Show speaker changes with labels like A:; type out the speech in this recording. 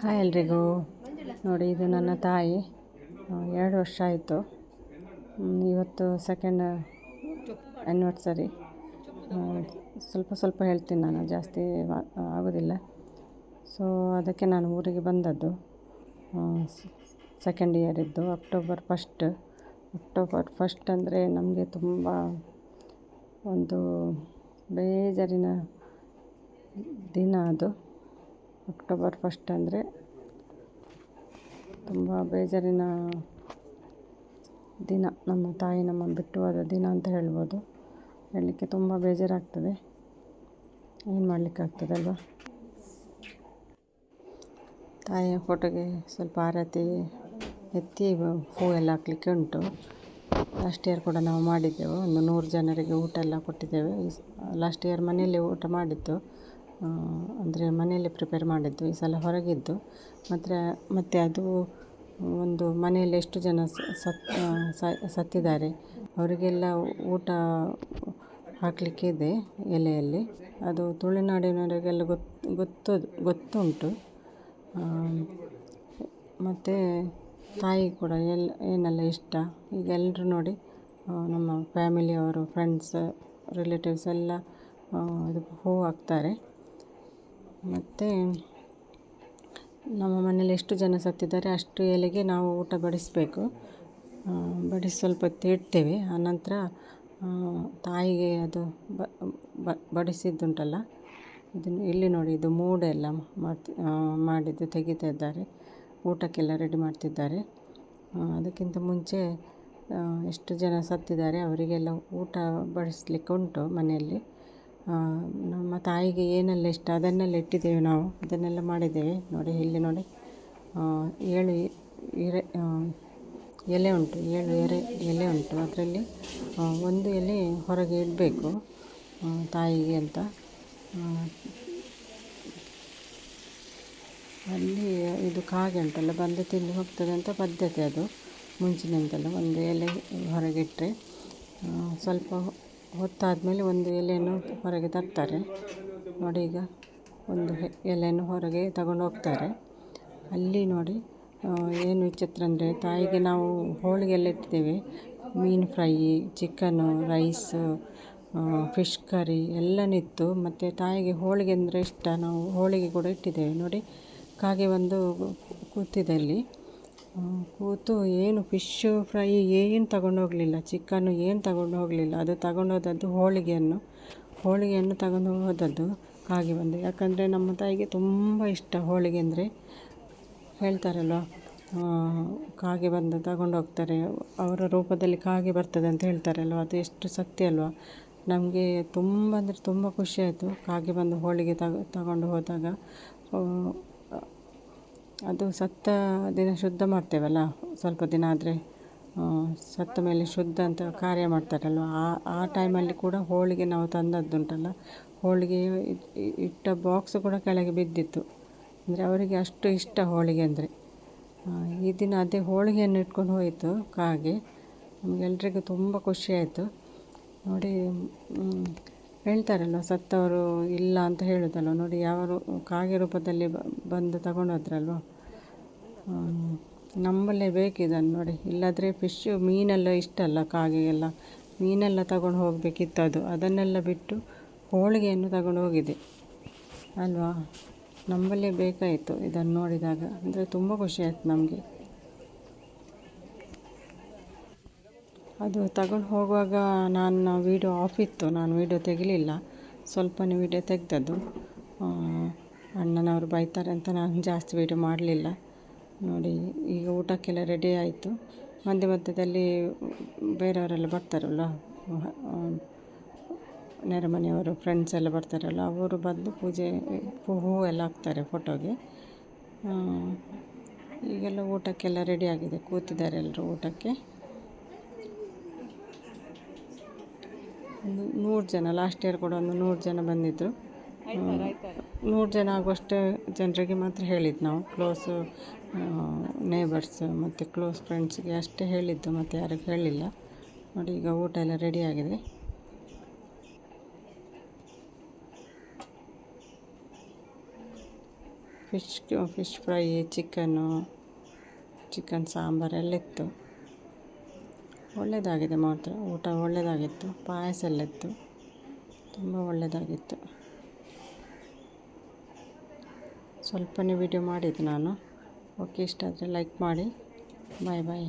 A: Hi ಎಲ್ರಿಗೂ. ನೋಡಿ, ಇದು ನನ್ನ ತಾಯಿ. ಎರಡು ವರ್ಷ ಆಯಿತು. ಇವತ್ತು ಸೆಕೆಂಡ್ ಆ್ಯನಿವರ್ಸರಿ ಸ್ವಲ್ಪ ಸ್ವಲ್ಪ ಹೇಳ್ತೀನಿ ನಾನು, ಜಾಸ್ತಿ ಆಗೋದಿಲ್ಲ. ಸೊ ಅದಕ್ಕೆ ನಾನು ಊರಿಗೆ ಬಂದದ್ದು. ಸೆಕೆಂಡ್ ಇಯರಿದ್ದು ಅಕ್ಟೋಬರ್ ಫಸ್ಟ್ ಅಕ್ಟೋಬರ್ ಫಸ್ಟ್ ಅಂದರೆ ನಮಗೆ ತುಂಬ ಒಂದು ಬೇಜಾರಿನ ದಿನ ಅದು. ಅಕ್ಟೋಬರ್ ಫಸ್ಟ್ ಅಂದರೆ ತುಂಬ ಬೇಜಾರಿನ ದಿನ. ನಮ್ಮ ತಾಯಿ ನಮ್ಮ ಬಿಟ್ಟು ಹೋದ ದಿನ ಅಂತ ಹೇಳ್ಬೋದು. ಹೇಳಲಿಕ್ಕೆ ತುಂಬ ಬೇಜಾರಾಗ್ತದೆ. ಏನು ಮಾಡಲಿಕ್ಕಾಗ್ತದಲ್ವ? ತಾಯಿಯ ಫೋಟೋಗೆ ಸ್ವಲ್ಪ ಆರತಿ, ಎತ್ತಿ ಹೂ ಎಲ್ಲ ಹಾಕ್ಲಿಕ್ಕೆ ಉಂಟು. ಲಾಸ್ಟ್ ಇಯರ್ ಕೂಡ ನಾವು ಮಾಡಿದ್ದೆವು. ಒಂದು ನೂರು ಜನರಿಗೆ ಊಟ ಎಲ್ಲ ಕೊಟ್ಟಿದ್ದೇವೆ. ಲಾಸ್ಟ್ ಇಯರ್ ಮನೆಯಲ್ಲಿ ಊಟ ಮಾಡಿದ್ದು. ಅಂದರೆ ಮನೆಯಲ್ಲೇ ಪ್ರಿಪೇರ್ ಮಾಡಿದ್ದು, ಈ ಸಲ ಹೊರಗಿದ್ದು. ಮತ್ತು ಮತ್ತು ಅದು ಒಂದು ಮನೆಯಲ್ಲಿ ಎಷ್ಟು ಜನ ಸತ್ ಸತ್ತಿದ್ದಾರೆ, ಅವರಿಗೆಲ್ಲ ಊಟ ಹಾಕಲಿಕ್ಕೆ ಇದೆ ಎಲೆಯಲ್ಲಿ. ಅದು ತುಳುನಾಡಿನವರಿಗೆಲ್ಲ ಗೊತ್ತು ಗೊತ್ತು ಗೊತ್ತುಂಟು. ಮತ್ತು ತಾಯಿ ಕೂಡ ಎಲ್ಲ ಏನೆಲ್ಲ ಇಷ್ಟ? ಈಗ ಎಲ್ಲರೂ ನೋಡಿ ನಮ್ಮ ಫ್ಯಾಮಿಲಿಯವರು ಫ್ರೆಂಡ್ಸ್ ರಿಲೇಟಿವ್ಸ್ ಎಲ್ಲ ಇದು ಹೂವು ಹಾಕ್ತಾರೆ. ಮತ್ತು ನಮ್ಮ ಮನೇಲಿ ಎಷ್ಟು ಜನ ಸತ್ತಿದ್ದಾರೆ ಅಷ್ಟು ಎಲೆಗೆ ನಾವು ಊಟ ಬಡಿಸಬೇಕು. ಬಡಿಸಿ ಸ್ವಲ್ಪ ಹೊತ್ತು ಇಡ್ತೇವೆ. ಆನಂತರ ತಾಯಿಗೆ ಅದು ಬಡಿಸಿದ್ದುಂಟಲ್ಲ? ಇದನ್ನು ಇಲ್ಲಿ ನೋಡಿ, ಇದು ಮೂಡೆಲ್ಲ ಮಾಡ್ತಿ ಮಾಡಿದ್ದು ತೆಗಿತಾ ಇದ್ದಾರೆ ಊಟಕ್ಕೆಲ್ಲ ರೆಡಿ ಮಾಡ್ತಿದ್ದಾರೆ. ಅದಕ್ಕಿಂತ ಮುಂಚೆ ಎಷ್ಟು ಜನ ಸತ್ತಿದ್ದಾರೆ ಅವರಿಗೆಲ್ಲ ಊಟ ಬಡಿಸಲಿಕ್ಕೆ ಉಂಟು ಮನೆಯಲ್ಲಿ. ನಮ್ಮ ತಾಯಿಗೆ ಏನೆಲ್ಲ ಇಷ್ಟ? ಅದನ್ನೆಲ್ಲ ಇಟ್ಟಿದ್ದೇವೆ ನಾವು. ಅದನ್ನೆಲ್ಲ ಮಾಡಿದ್ದೇವೆ. ನೋಡಿ, ಇಲ್ಲಿ ನೋಡಿ. ಏಳು ಎರೆ ಎಲೆ ಉಂಟು. ಏಳು ಎರೆ, ಎಲೆ ಉಂಟು. ಅದರಲ್ಲಿ ಒಂದು ಎಲೆ ಹೊರಗೆ ಇಡಬೇಕು ತಾಯಿಗೆ ಅಂತ. ಅಲ್ಲಿ ಇದು ಕಾಗೆ ಉಂಟಲ್ಲ, ಬಂದು ತಿಂದು ಹೋಗ್ತದೆ ಅಂತ ಪದ್ಧತಿ ಅದು. ಮುಂಚಿನಿಂದಲೂ ಒಂದು ಎಲೆ ಹೊರಗಿಟ್ಟರೆ ಸ್ವಲ್ಪ ಹೊತ್ತಾದಮೇಲೆ ಒಂದು ಎಲೆಯನ್ನು ಹೊರಗೆ ತರ್ತಾರೆ. ನೋಡಿ ಈಗ ಒಂದು ಎಲೆಯನ್ನು ಹೊರಗೆ ತಗೊಂಡು ಹೋಗ್ತಾರೆ. ಅಲ್ಲಿ ನೋಡಿ ಏನು ವಿಚಿತ್ರ ಅಂದರೆ ತಾಯಿಗೆ ನಾವು ಹೋಳಿಗೆ ಎಲ್ಲ ಇಟ್ಟಿದ್ದೇವೆ. ಮೀನು fry chicken rice fish curry ಎಲ್ಲನಿತ್ತು ಮತ್ತು ತಾಯಿಗೆ ಹೋಳಿಗೆ ಅಂದರೆ ಇಷ್ಟ. ನಾವು ಹೋಳಿಗೆ ಕೂಡ ಇಟ್ಟಿದ್ದೇವೆ. ನೋಡಿ, ಕಾಗೆ ಬಂದು ಕೂತಿದೆ ಅಲ್ಲಿ. ಕೂತು ಏನು ಫಿಶ್ಶು ಫ್ರೈ ಏನು ತಗೊಂಡು ಹೋಗಲಿಲ್ಲ ಚಿಕನ್ನು ಏನು ತಗೊಂಡು ಹೋಗಲಿಲ್ಲ ಅದು ತಗೊಂಡು ಹೋದದ್ದು ಹೋಳಿಗೆಯನ್ನು. ಹೋಳಿಗೆಯನ್ನು ತಗೊಂಡು ಹೋದದ್ದು ಕಾಗೆ ಬಂದು. ಯಾಕಂದರೆ ನಮ್ಮ ತಾಯಿಗೆ ತುಂಬ ಇಷ್ಟ ಹೋಳಿಗೆ ಅಂದರೆ. ಹೇಳ್ತಾರಲ್ವ ಕಾಗೆ ಬಂದು ತಗೊಂಡು ಹೋಗ್ತಾರೆ ಅವರ ರೂಪದಲ್ಲಿ ಕಾಗೆ ಬರ್ತದೆ ಅಂತ ಹೇಳ್ತಾರಲ್ವ, ಅದು ಎಷ್ಟು ಸತ್ಯ ಅಲ್ವಾ. ನಮಗೆ ತುಂಬ ಅಂದರೆ ತುಂಬ ಖುಷಿಯಾಯಿತು ಕಾಗೆ ಬಂದು ಹೋಳಿಗೆ ತಗ, ತಗೊಂಡು ಹೋದಾಗ. ಅದು ಸತ್ತ ದಿನ ಶುದ್ಧ ಮಾಡ್ತೇವಲ್ಲ, ಸ್ವಲ್ಪ ದಿನ ಆದರೆ ಸತ್ತ ಮೇಲೆ ಶುದ್ಧ ಅಂತ ಕಾರ್ಯ ಮಾಡ್ತಾರಲ್ವ, ಆ ಆ ಟೈಮಲ್ಲಿ ಕೂಡ ಹೋಳಿಗೆ ನಾವು ತಂದದ್ದುಂಟಲ್ಲ, ಹೋಳಿಗೆ ಇಟ್ಟ ಬಾಕ್ಸ್ ಕೂಡ ಕೆಳಗೆ ಬಿದ್ದಿತ್ತು. ಅಂದರೆ ಅವರಿಗೆ ಅಷ್ಟು ಇಷ್ಟ ಹೋಳಿಗೆ ಅಂದರೆ. ಈ ದಿನ ಅದೇ ಹೋಳಿಗೆಯನ್ನು ಇಟ್ಕೊಂಡು ಹೋಯಿತು ಕಾಗೆ. ನಮಗೆಲ್ರಿಗೂ ತುಂಬ ಖುಷಿಯಾಯಿತು ನೋಡಿ ಹೇಳ್ತಾರಲ್ವ ಸತ್ತವರು ಇಲ್ಲ ಅಂತ ಹೇಳೋದಲ್ವ? ನೋಡಿ ಯಾವರು ಕಾಗೆ ರೂಪದಲ್ಲಿ ಬಂದು ತಗೊಂಡೋದ್ರಲ್ವ? ನಂಬಲೇಬೇಕು ಬೇಕಿದನ್ನು ನೋಡಿ. ಇಲ್ಲಾದರೆ ಫಿಶ್ಶು ಮೀನೆಲ್ಲ ಇಷ್ಟ ಅಲ್ಲ ಕಾಗೆಗೆಲ್ಲ. ಮೀನೆಲ್ಲ ತಗೊಂಡು ಹೋಗಬೇಕಿತ್ತು ಅದು. ಅದನ್ನೆಲ್ಲ ಬಿಟ್ಟು ಹೋಳಿಗೆಯನ್ನು ತಗೊಂಡು ಹೋಗಿದೆ. ಅಲ್ವಾ? ನಂಬಲೇ ಬೇಕಾಯಿತು ಇದನ್ನು ನೋಡಿದಾಗ. ಅಂದರೆ ತುಂಬ ಖುಷಿ ಆಯಿತು ನಮಗೆ. ಅದು ತಗೊಂಡು ಹೋಗುವಾಗ ನಾನು ವೀಡಿಯೋ ಆಫ್ ಇತ್ತು. ನಾನು ವೀಡಿಯೋ ತೆಗಿಲಿಲ್ಲ. ಸ್ವಲ್ಪನೇ ವೀಡಿಯೋ ತೆಗೆದದ್ದು. ಅಣ್ಣನವರು ಬೈತಾರೆ ಅಂತ ನಾನು ಜಾಸ್ತಿ ವೀಡಿಯೋ ಮಾಡಲಿಲ್ಲ. ನೋಡಿ, ಈಗ ಊಟಕ್ಕೆಲ್ಲ ರೆಡಿ ಆಯಿತು. ಮಧ್ಯ ಮಧ್ಯದಲ್ಲಿ ಬೇರೆಯವರೆಲ್ಲ ಬರ್ತಾರಲ್ಲ, ನೆರೆಮನೆಯವರು ಫ್ರೆಂಡ್ಸ್ ಎಲ್ಲ ಬರ್ತಾರಲ್ಲ, ಅವರು ಬಂದು ಪೂಜೆ ಹೂವು ಎಲ್ಲ ಹಾಕ್ತಾರೆ ಫೋಟೋಗೆ ಈಗೆಲ್ಲ ಊಟಕ್ಕೆಲ್ಲ ರೆಡಿ ಆಗಿದೆ. ಕೂತಿದ್ದಾರೆ ಎಲ್ಲರೂ ಊಟಕ್ಕೆ. ಒಂದು ನೂರು ಜನ ಲಾಸ್ಟ್ ಇಯರ್ ಕೂಡ ಒಂದು ನೂರು ಜನ ಬಂದಿದ್ದರು ನೂರು ಜನ ಆಗುವಷ್ಟು ಜನರಿಗೆ ಮಾತ್ರ ಹೇಳಿದ್ದು ನಾವು. ಕ್ಲೋಸು ನೇಬರ್ಸ್ ಮತ್ತು ಕ್ಲೋಸ್ ಫ್ರೆಂಡ್ಸ್ಗೆ ಅಷ್ಟೇ ಹೇಳಿದ್ದು ಮತ್ತು ಯಾರಿಗೂ ಹೇಳಿಲ್ಲ. ನೋಡಿ ಈಗ ಊಟ ಎಲ್ಲ ರೆಡಿ ಆಗಿದೆ. Fish fish fry chicken chicken ಸಾಂಬಾರೆಲ್ಲ ಇತ್ತು. ಒಳ್ಳೆಯದಾಗಿದೆ ಮಾತ್ರ. ಊಟ ಒಳ್ಳೆಯದಾಗಿತ್ತು ಪಾಯಸ ಎಲ್ಲ ಇತ್ತು. ತುಂಬ ಒಳ್ಳೆಯದಾಗಿತ್ತು ಸ್ವಲ್ಪನೇ ವಿಡಿಯೋ ಮಾಡಿದ್ದು ನಾನು. ಓಕೆ ಇಷ್ಟ ಆದರೆ ಲೈಕ್ ಮಾಡಿ. ಬಾಯ್ ಬಾಯ್